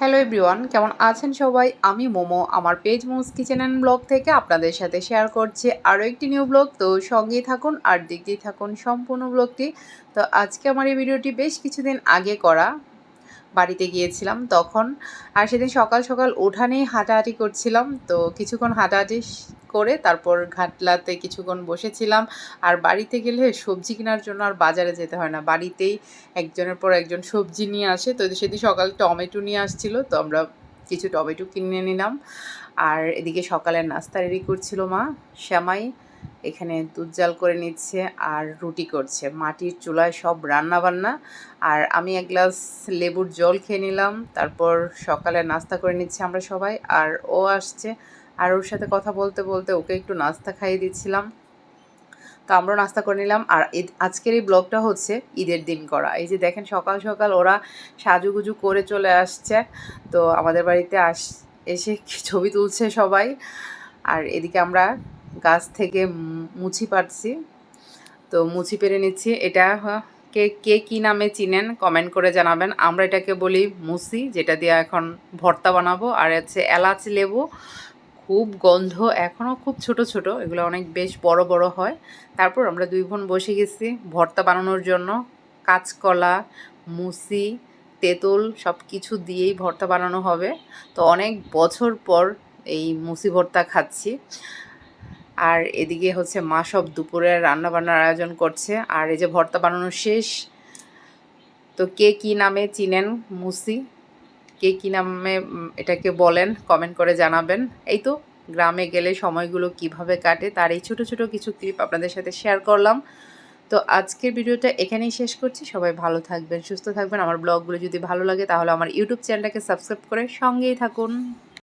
Hello everyone কেমন আছেন সবাই? আমি মোমো। আমার page Momos kitchen and blog থেকে আপনাদের সাথে শেয়ার করছি আরও একটি নিউ ব্লগ তো সঙ্গেই থাকুন আর দেখতেই থাকুন সম্পূর্ণ ব্লগটি তো আজকে আমার এই ভিডিওটি বেশ কিছুদিন আগে করা। বাড়িতে গিয়েছিলাম তখন। আর সেদিন সকাল সকাল উঠানেই হাঁটাহাঁটি করছিলাম। তো কিছুক্ষণ হাঁটাহাঁটি করে তারপর ঘাটলাতে কিছুক্ষণ বসেছিলাম। আর বাড়িতে গেলে সবজি কেনার জন্য আর বাজারে যেতে হয় না। বাড়িতেই একজনের পর একজন সবজি নিয়ে আসে। তো সেদিন সকাল টমেটো নিয়ে আসছিল। তো আমরা কিছু টমেটো কিনে নিলাম। আর এদিকে সকালের নাস্তা রেডি করছিল মা, শ্যামাই। এখানে দুধ জাল করে নিচ্ছে আর রুটি করছে। মাটির চুলায় সব রান্না বান্না আর আমি এক গ্লাস লেবুর জল খেয়ে নিলাম। তারপর সকালে নাস্তা করে নিচ্ছি আমরা সবাই। আর ও আসছে। আর ওর সাথে কথা বলতে বলতে ওকে একটু নাস্তা খাইয়ে দিচ্ছিলাম। তো আমরাও নাস্তা করে নিলাম। আর ঈদ, আজকের এই ব্লগটা হচ্ছে ঈদের দিন করা। এই যে দেখেন সকাল সকাল ওরা সাজুগুজু করে চলে আসছে। তো আমাদের বাড়িতে আস, এসে ছবি তুলছে সবাই। আর এদিকে আমরা গাছ থেকে মুছি পাচ্ছি তো মুছি পেরে নিচ্ছি। এটা কে কে কী নামে চিনেন কমেন্ট করে জানাবেন। আমরা এটাকে বলি মুসি, যেটা দিয়ে এখন ভর্তা বানাবো। আর হচ্ছে এলাচ লেবু, খুব গন্ধ, এখনও খুব ছোট ছোট, এগুলো অনেক বেশ বড় বড় হয়। তারপর আমরা দুই বোন বসে গেছি ভর্তা বানানোর জন্য। কাঁচকলা, মুসি, তেঁতুল সব কিছু দিয়েই ভর্তা বানানো হবে। তো অনেক বছর পর এই মুসি ভর্তা খাচ্ছি। আর এদিকে হচ্ছে মা সব দুপুরে রান্না বান্নার আয়োজন করছে, আর এই যে ভর্তা বানানো শেষ। তো কে কি নামে চিনেন মুসি? কে কী নামে এটাকে বলেন কমেন্ট করে জানাবেন। এই তো, গ্রামে গেলে সময়গুলো কীভাবে কাটে তার এই ছোটো ছোটো কিছু ক্লিপ আপনাদের সাথে শেয়ার করলাম। তো আজকের ভিডিওটা এখানেই শেষ করছি। সবাই ভালো থাকবেন, সুস্থ থাকবেন। আমার ব্লগগুলো যদি ভালো লাগে তাহলে আমার ইউটিউব চ্যানেলটাকে সাবস্ক্রাইব করে সঙ্গেই থাকুন।